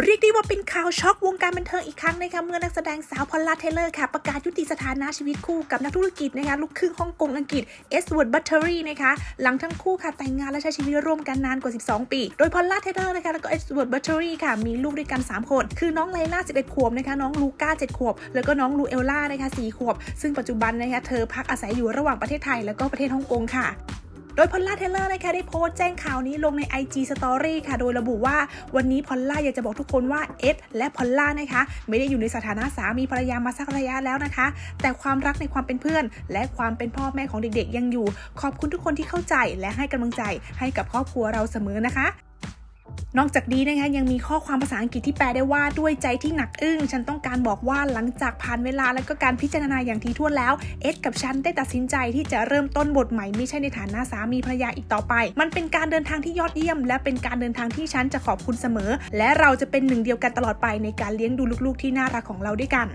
เรียกได้ว่าเป็นข่าวช็อกวงการบันเทิงอีกครั้งนะคะเมื่อนักแสดงสาวพอลลาเทเลอร์ค่ะ ประกาศยุติสถานะชีวิตคู่กับนักธุรกิจนะคะลูกครึ่งฮ่องกงอังกฤษเอสเวิร์ดบัตเทอรี่นะคะหลังทั้งคู่ค่ะแต่งงานและใช้ชีวิตร่วมกันนานกว่า 12 ปี โดยพอลลาเทเลอร์นะคะแล้วก็เอสเวิร์ดบัตเทอรี่ค่ะมีลูกด้วยกัน 3 คน คือน้องไลล่า 11 ขวบนะคะน้องลูก้า 7 ขวบ แล้วก็น้องลูเอลล่านะคะ 4 ขวบ ซึ่งปัจจุบันนะคะเธอพักอาศัยอยู่ระหว่างประเทศไทยแล้วก็ประเทศฮ่องกงค่ะ โดยพอลล่าเทเลอร์นะคะได้โพสต์แจ้งข่าวนี้ลงใน IG Story ค่ะ โดยระบุว่าวันนี้พอลล่าอยากจะบอกทุกคนว่าเอ็ดและพอลล่านะคะ ไม่ได้อยู่ในสถานะสามีภรรยามาสักระยะแล้วนะคะ แต่ความรักในความเป็นเพื่อน และความเป็นพ่อแม่ของเด็กๆ ยังอยู่ ขอบคุณทุกคนที่เข้าใจและให้กำลังใจให้กับครอบครัวเราเสมอนะคะ นอกจากนี้นะคะยังมีข้อความภาษาอังกฤษที่แปลได้ว่าด้วยใจที่หนักอึ้ง ฉันต้องการบอกว่าหลังจากผ่านเวลาและก็การพิจารณาอย่างถี่วนแล้ว เอ็ดกับฉันได้ตัดสินใจที่จะเริ่มต้นบทใหม่ไม่ใช่ในฐานะสามีภรรยาอีกต่อไป มันเป็นการเดินทางที่ยอดเยี่ยม และเป็นการเดินทางที่ฉันจะขอบคุณเสมอ และเราจะเป็นหนึ่งเดียวกันตลอดไปในการเลี้ยงดูลูกๆที่น่ารักของเราด้วยกัน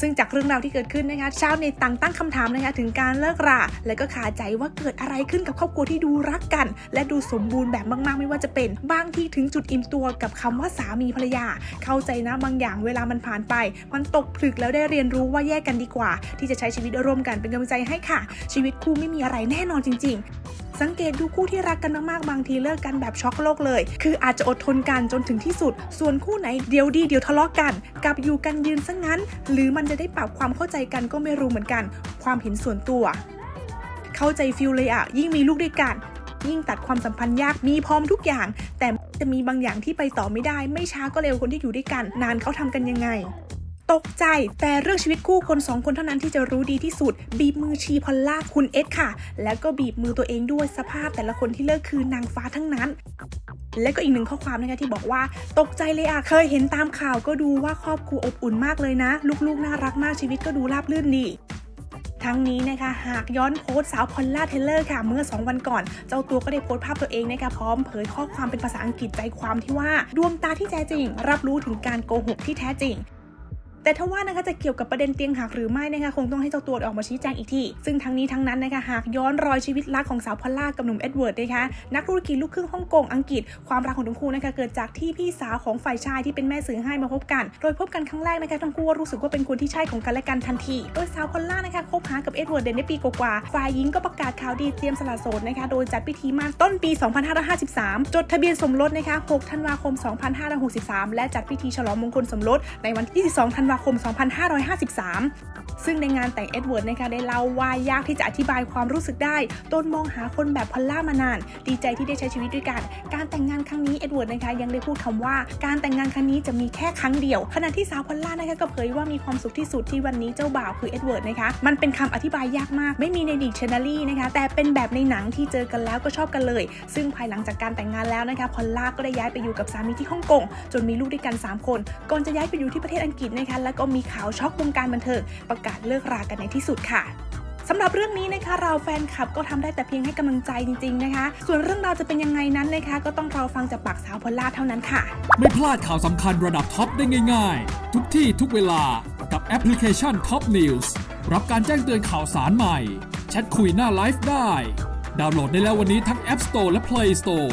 ซึ่งจากเรื่องราวที่เกิดขึ้นนะคะชาวเน็ตต่างตั้งคำถามนะคะถึงการเลิกรา และก็ขาใจว่าเกิดอะไรขึ้นกับครอบครัวที่ดูรักกัน และดูสมบูรณ์แบบมากๆ ไม่ว่าจะเป็นบางที่ถึงจุดอิ่มตัวกับคำว่าสามีภรรยา เข้าใจนะบางอย่างเวลามันผ่านไป มันตกผลึกแล้วได้เรียนรู้ว่าแยกกันดีกว่า ที่จะใช้ชีวิตร่วมกันเป็นกำลังใจให้ค่ะ ชีวิตคู่ไม่มีอะไรแน่นอนจริง ๆ สังเกตดูคู่ที่รักกันมากๆ บางทีเลิกกันแบบช็อกโลกเลย คืออาจจะอดทนกันจนถึงที่สุด ส่วนคู่ไหนเดี๋ยวดีเดี๋ยวทะเลาะกัน กับอยู่กันยืนซะงั้น หรือมันจะได้ปรับความเข้าใจกันก็ไม่รู้เหมือนกัน ความเห็นส่วนตัว เข้าใจฟิลเลยอะยิ่งมีลูกด้วยกัน ยิ่งตัดความสัมพันธ์ยากมีพร้อมทุกอย่าง แต่จะมีบางอย่างที่ไปต่อไม่ได้ ไม่ช้าก็เร็วคนที่อยู่ด้วยกัน นานเขาทำกันยังไง ตกใจ แต่เรื่องชีวิตคู่คนสองคนเท่านั้นที่จะรู้ดีที่สุด บีบมือชีพอลล่าคุณเอสค่ะ แล้วก็บีบมือตัวเองด้วยสภาพแต่ละคนที่เลิกคือนางฟ้าทั้งนั้น และก็อีกหนึ่งข้อความนะคะที่บอกว่า ตกใจเลยอะเคยเห็นตามข่าวก็ดูว่าครอบครัวอบอุ่นมากเลยนะ ลูกๆน่ารักมากชีวิตก็ดูราบรื่นดีทั้งนี้นะคะหากย้อนโพสสาวพอลล่าเทเลอร์ค่ะเมื่อ 2 วันก่อน เจ้าตัวก็ได้โพสภาพตัวเองนะคะพร้อมเผยข้อความเป็นภาษาอังกฤษใจความที่ว่า ดวงตาที่แท้จริง รับรู้ถึงการโกหกที่แท้จริง แต่ถ้าว่านะคะจะเกี่ยวกับประเด็นเตียงหักหรือไม่นะคะคงต้องให้เจ้าตัวออกมาชี้แจงอีกทีซึ่งทั้งนี้ทั้งนั้นนะคะหากย้อนรอยชีวิตรักของสาวพอลล่ากับหนุ่มเอ็ดเวิร์ดนะคะนักธุรกิจลูกครึ่งฮ่องกงอังกฤษความรักของทั้งคู่นะคะเกิดจากที่พี่สาวของฝ่ายชายที่เป็นแม่สื่อให้มาพบกัน โดยพบกันครั้งแรกนะคะทั้งคู่รู้สึกว่าเป็นคนที่ใช่ของกันและกันทันที โดยสาวพอลล่านะคะคบหากับเอ็ดเวิร์ดเดนในปีกว่าฝ่ายหญิงก็ประกาศข่าวดีเตรียมสละโสดนะคะโดยจัดพิธีมั่นต้นปี 2553 จดทะเบียนสมรสนะคะ6ธันวาคม 2563 และจัดพิธีฉลองมงคลสมรสในวันที่ 22ธันคม 2553 ซึ่งในงานแต่งเอ็ดเวิร์ดนะคะได้เล่าว่ายากที่จะอธิบายความรู้สึกได้ตนมองหาคนแบบพอลล่ามานาน ดีใจที่ได้ใช้ชีวิตด้วยกัน การแต่งงานครั้งนี้เอ็ดเวิร์ดนะคะยังได้พูดคำว่า การแต่งงานครั้งนี้จะมีแค่ครั้งเดียวขณะที่สาวพอลล่านะคะก็เผยว่ามีความสุขที่สุดที่วันนี้เจ้าบ่าวคือเอ็ดเวิร์ดนะคะมันเป็นคำอธิบายยากมาก ไม่มีในดิกชันนารีนะคะแต่เป็นแบบในหนังที่เจอกันแล้วก็ชอบกันเลย ซึ่งภายหลังจากการแต่งงานแล้วนะคะพอลล่าก็ได้ย้ายไปอยู่กับสามีที่ฮ่องกงจนมีลูกด้วยกันสามคน ก่อนจะย้ายไปอยู่ที่ประเทศอังกฤษนะคะแล้วก็มีข่าวช็อกวงการบันเทิงประกาศเลิกรากันในที่สุดค่ะสำหรับเรื่องนี้นะคะเราแฟนคลับก็ทำได้แต่เพียงให้กำลังใจจริงๆนะคะ ส่วนเรื่องราวจะเป็นยังไงนั้นนะคะ ก็ต้องรอฟังจากปากสาวพอลล่าเท่านั้นค่ะ ไม่พลาดข่าวสำคัญระดับท็อปได้ง่ายๆ ทุกที่ทุกเวลากับแอปพลิเคชัน Top News รับการแจ้งเตือนข่าวสารใหม่แชทคุยหน้าไลฟ์ได้ ดาวน์โหลดได้แล้ววันนี้ทั้ง App Store และ Play Store